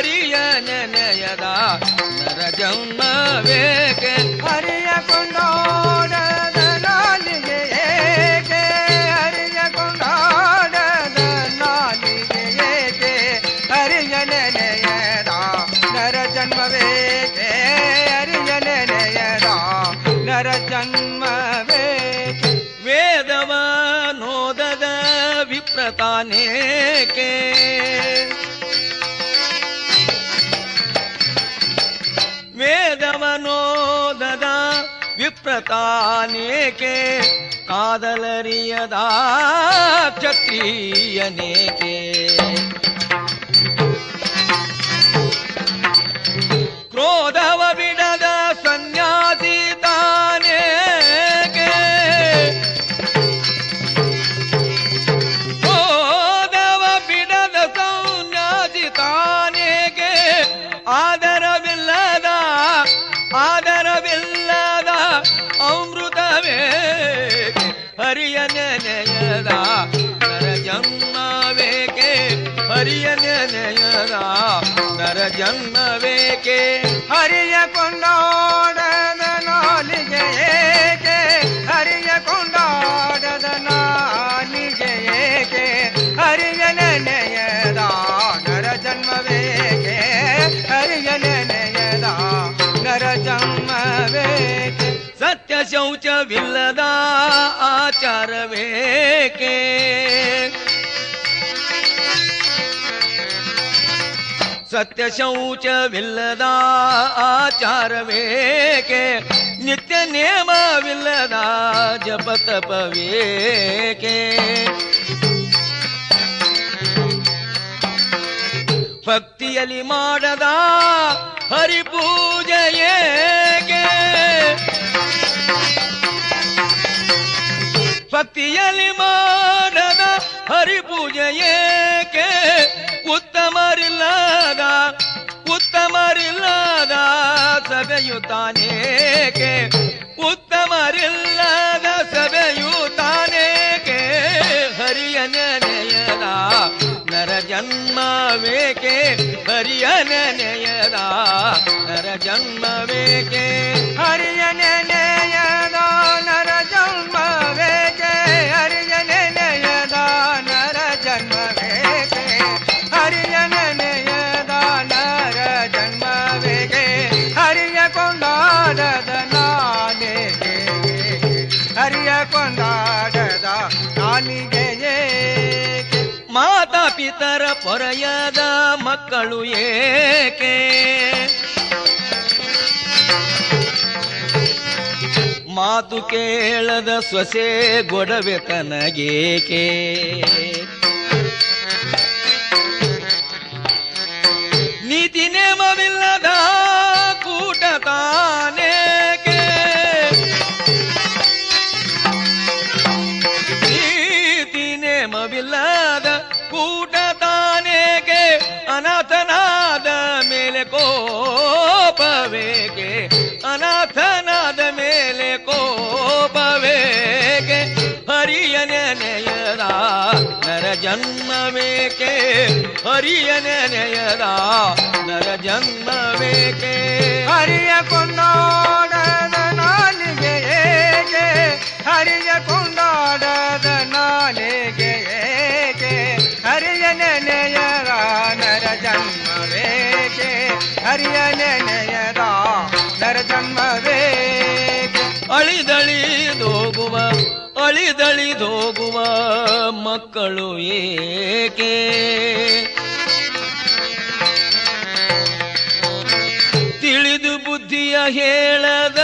ಹರಿಯ ನೆನೆಯದ ನರ ಜನ್ಮವೇಕೆ ಹರಿಯ ಕೊಂಡೋಡದ ನಾಲಿಗೆ ಏಕೆ ಹರಿಯ ಕೊಂಡೋಡದ ನಾಲಿಗೆ ಏಕೆ ಹರಿಯ ನೆನೆಯದ ನರ ಜನ್ಮವೇಕೆ ಹರಿಯ ನೆನೆಯದ ನರ ಜನ್ಮವೇಕೆ ವೇದವ ನೋದದ ವಿಪ್ರತಾನೇಕೆ ವಿಪ್ರತಾನೇಕೆ ಕಾದಲರಿಯದ ಕ್ಷತ್ರಿಯನೇಕೆ ಹರಿಯ ನೆನೆಯದ ನರ ಜನ್ಮವೇಕೆ ಹರಿಯ ನೆನೆಯದ ನರ ಆಚಾರವೇಕೆ? ಸತ್ಯ ಶೌಚವಿಲ್ಲದ ಆಚಾರವೇಕೆ? ನಿತ್ಯ ನೇಮವಿಲ್ಲದ ಜಪತಪವೇಕೆ ಭಕ್ತಿಯಲ್ಲಿ ಮಾಡದ ಹರಿಪೂಜೆಯೇಕೆ ಭಕ್ತಿಯಲ್ಲಿ ಮಾಡದ ಹರಿಪೂಜೆಯೇಕೆ ಉತ್ತಮರಿಲ್ಲದ ಉತ್ತಮರಿಲ್ಲದ ಸಭೆಯು ತಾನೇಕೆ? ಉತ್ತಮರಿಲ್ಲದ ಸಭೆಯು ತಾನೇಕೆ? ಹರಿಯ ನೆನೆಯದ ನರ ಜನ್ಮವೇಕೆ ಹರಿಯ ನೆನೆಯದ ನರ ಜನ್ಮವೇಕೆ ಏಕೆ? ಮಾತಾ ಪಿತರ ಪೊರೆಯದ ಮಕ್ಕಳು ಏಕೆ? ಮಾತು ಕೇಳದ ಸೊಸೆ ಗೊಡವೆ ತನಗೇಕೆ? ನೇಮವಿಲ್ಲದ ಕೂಟ ತಾನೇಗೆ ಅನಾಥನಾದ ಮೇಲೆ ಕೋಪವೇಗೆ ಅನಾಥನಾದ ಮೇಲೆ ಕೋಪವೇಗೆ ಹರಿಯ ನೆನೆಯದ ನರ ಜನ್ಮವೇಕೆ? ಹರಿಯ ನೆನೆಯದ ನರ ಜನ್ಮವೇಕೆ? ಹರಿಯ ಕೊಂಡಾಡದ ನಾಲಿಗೆ ಏಕೆ? ಹರಿಯ ಕೊಂಡಾಡದ ನಾಲಿಗೆ ನರ ಜನ್ಮವೇಕೆ ಅಳಿದಳಿದೋಗುವ ಅಳಿದಳಿದೋಗುವ ಮಕ್ಕಳು ಏಕೆ? ತಿಳಿದು ಬುದ್ಧಿಯ ಹೇಳದ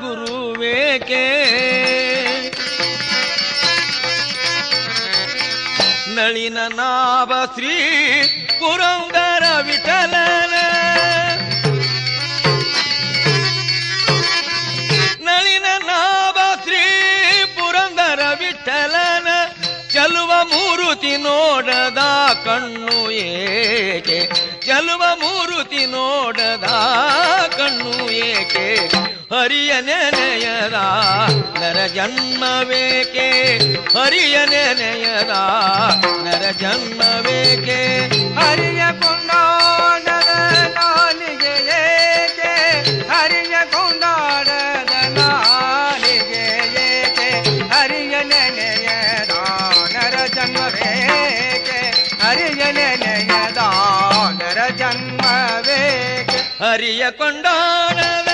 ಗುರುವೇಕೆ ನಳಿನ ನಾಭ ಶ್ರೀ ಪುರಂದರ ವಿಠಲನ. ಮೂರುತಿ ನೋಡದ ಕಣ್ಣು ಏಕೆ? ಚಲುವ ಮೂರುತಿ ನೋಡದ ಕಣ್ಣು ಏಕೆ? ಹರಿಯ ನೆನೆಯದ ನರ ಜನ್ಮವೇಕೆ? ಹರಿಯ ನೆನೆಯದ ನರ ಜನ್ಮವೇಕೆ? ಹರಿಯ ಜನ್ಮವೇಕೆ ಹರಿಯ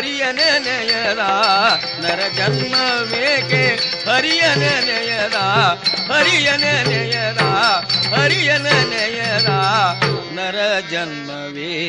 ಹರಿಯ ನೆನೆಯದ ನರ ಜನ್ಮವೇಕೆ? ಹರಿಯ ನೆನೆಯದ ಹರಿಯ ನೆನೆಯದ ಹರಿಯ ನೆನೆಯದ ನರ ಜನ್ಮವೇಕೆ?